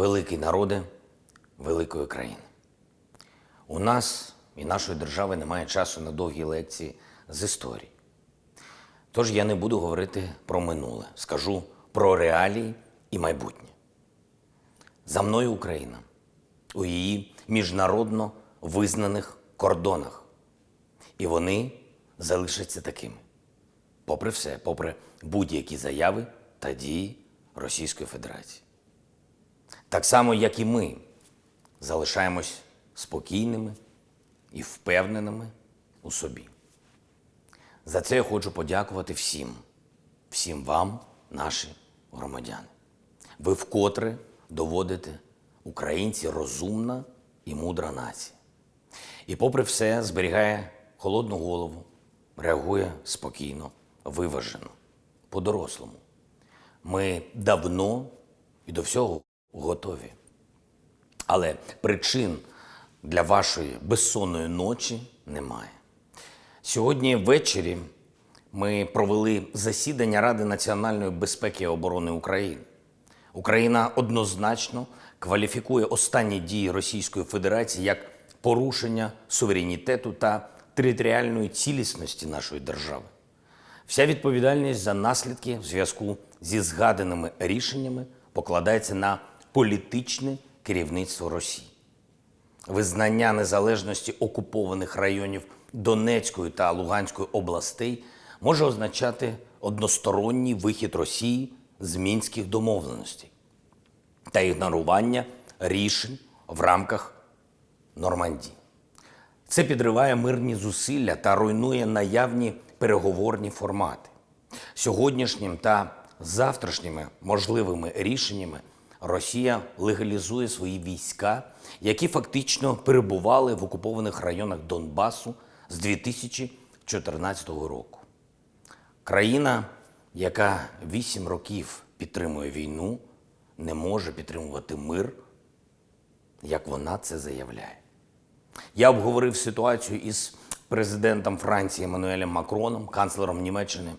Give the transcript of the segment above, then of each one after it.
великий народи великої країни. У нас і нашої держави немає часу на довгі лекції з історії. Тож я не буду говорити про минуле, скажу про реалії і майбутнє. За мною Україна у її міжнародно визнаних кордонах. І вони залишаться такими. Попри все, попри будь-які заяви та дії Російської Федерації. Так само, як і ми залишаємось спокійними і впевненими у собі. За це я хочу подякувати всім, всім вам, наші громадяни. Ви вкотре доводите українці розумна і мудра нація. І, попри все, зберігає холодну голову, реагує спокійно, виважено, по-дорослому. Ми давно і до всього готові. Але причин для вашої безсонної ночі немає. Сьогодні ввечері ми провели засідання Ради національної безпеки і оборони України. Україна однозначно кваліфікує останні дії Російської Федерації як порушення суверенітету та територіальної цілісності нашої держави. Вся відповідальність за наслідки в зв'язку зі згаданими рішеннями покладається на політичне керівництво Росії. Визнання незалежності окупованих районів Донецької та Луганської областей може означати односторонній вихід Росії з мінських домовленостей та ігнорування рішень в рамках Нормандії. Це підриває мирні зусилля та руйнує наявні переговорні формати. Сьогоднішнім та завтрашніми можливими рішеннями Росія легалізує свої війська, які фактично перебували в окупованих районах Донбасу з 2014 року. Країна, яка вісім років підтримує війну, не може підтримувати мир, як вона це заявляє. Я обговорив ситуацію із президентом Франції Еммануелем Макроном, канцлером Німеччини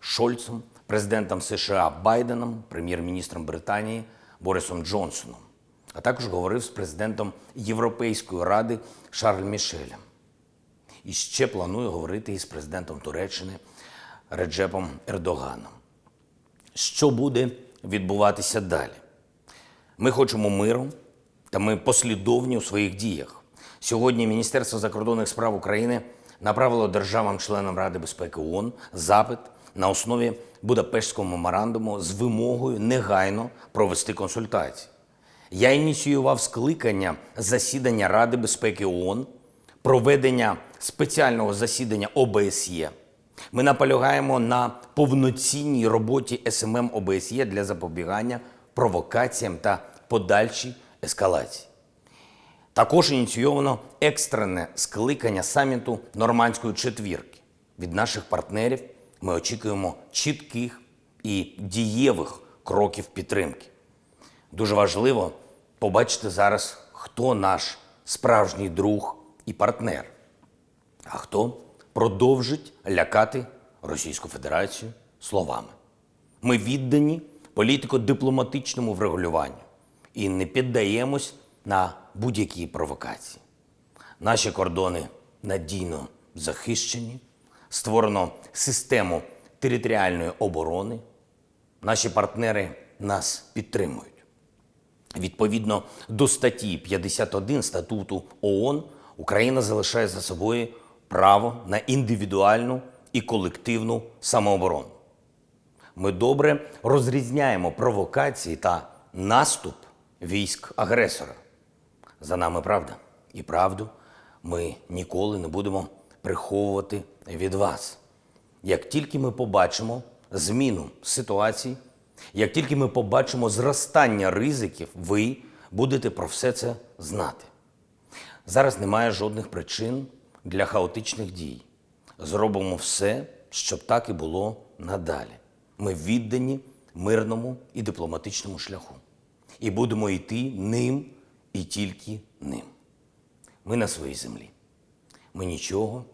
Шольцем, президентом США Байденом, прем'єр-міністром Британії Борисом Джонсоном, а також говорив з президентом Європейської ради Шарль Мішелем. І ще планую говорити із президентом Туреччини Реджепом Ердоганом. Що буде відбуватися далі? Ми хочемо миру, та ми послідовні у своїх діях. Сьогодні Міністерство закордонних справ України направило державам-членам Ради безпеки ООН запит на основі Будапештського меморандуму з вимогою негайно провести консультації. Я ініціював скликання засідання Ради безпеки ООН, проведення спеціального засідання ОБСЄ. Ми наполягаємо на повноцінній роботі СММ ОБСЄ для запобігання провокаціям та подальшій ескалації. Також ініційовано екстрене скликання саміту Нормандської четвірки. Від наших партнерів ми очікуємо чітких і дієвих кроків підтримки. Дуже важливо побачити зараз, хто наш справжній друг і партнер, а хто продовжить лякати Російську Федерацію словами. Ми віддані політико-дипломатичному врегулюванню і не піддаємось на будь-які провокації. Наші кордони надійно захищені, створено систему територіальної оборони. Наші партнери нас підтримують. Відповідно до статті 51 статуту ООН, Україна залишає за собою право на індивідуальну і колективну самооборону. Ми добре розрізняємо провокації та наступ військ агресора. За нами правда. І правду ми ніколи не будемо приховувати від вас. Як тільки ми побачимо зміну ситуації, як тільки ми побачимо зростання ризиків, ви будете про все це знати. Зараз немає жодних причин для хаотичних дій. Зробимо все, щоб так і було надалі. Ми віддані мирному і дипломатичному шляху. І будемо йти ним і тільки ним. Ми на своїй землі. Ми нічого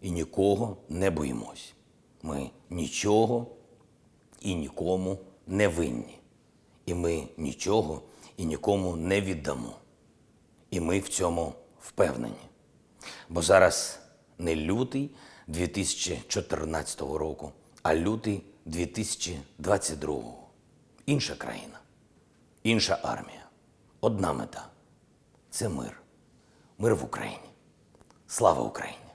і нікого не боїмось. Ми нічого і нікому не винні. І ми нічого і нікому не віддамо. І ми в цьому впевнені. Бо зараз не лютий 2014 року, а лютий 2022. Інша країна, інша армія, одна мета це мир. Мир в Україні. Слава Україні!